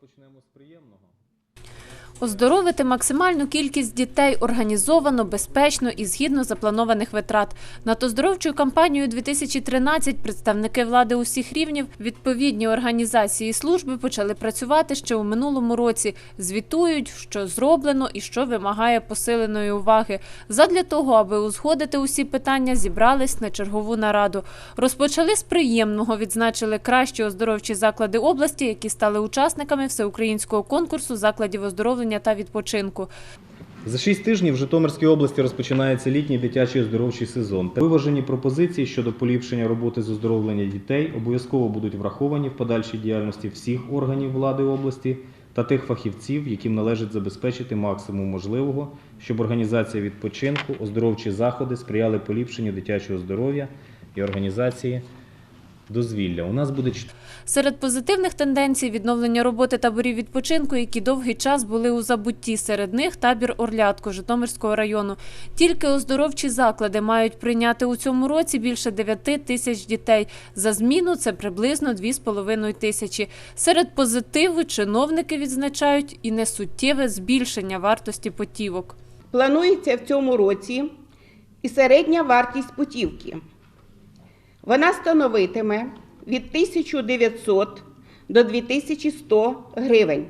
почнемо з приємного. Оздоровити максимальну кількість дітей організовано, безпечно і згідно запланованих витрат. Над оздоровчою кампанією 2013 представники влади усіх рівнів, відповідні організації і служби почали працювати ще у минулому році. Звітують, що зроблено і що вимагає посиленої уваги. Задля того, аби узгодити усі питання, зібрались на чергову нараду. Розпочали з приємного, відзначили кращі оздоровчі заклади області, які стали учасниками всеукраїнського конкурсу закладів оздоровлення та відпочинку. За шість тижнів в Житомирській області розпочинається літній дитячий оздоровчий сезон. Виважені пропозиції щодо поліпшення роботи з оздоровлення дітей обов'язково будуть враховані в подальшій діяльності всіх органів влади області та тих фахівців, яким належить забезпечити максимум можливого, щоб організація відпочинку, оздоровчі заходи сприяли поліпшенню дитячого здоров'я і організації дозвілля. У нас буде Серед позитивних тенденцій відновлення роботи таборів відпочинку, які довгий час були у забутті. Серед них табір Орлятко Житомирського району. Тільки оздоровчі заклади мають прийняти у цьому році більше 9 тисяч дітей. За зміну це приблизно 2,5 тисячі. Серед позитиву чиновники відзначають і несуттєве збільшення вартості потівок. Планується в цьому році і середня вартість путівки. Вона становитиме від 1900 до 2100 гривень.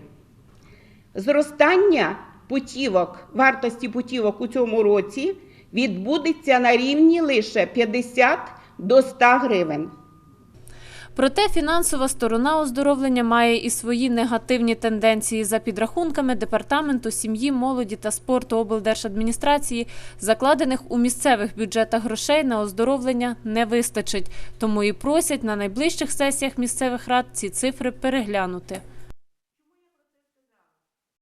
Зростання путівок, вартості путівок у цьому році відбудеться на рівні лише 50 до 100 гривень. Проте фінансова сторона оздоровлення має і свої негативні тенденції. За підрахунками департаменту сім'ї, молоді та спорту облдержадміністрації, закладених у місцевих бюджетах грошей на оздоровлення не вистачить. Тому і просять на найближчих сесіях місцевих рад ці цифри переглянути.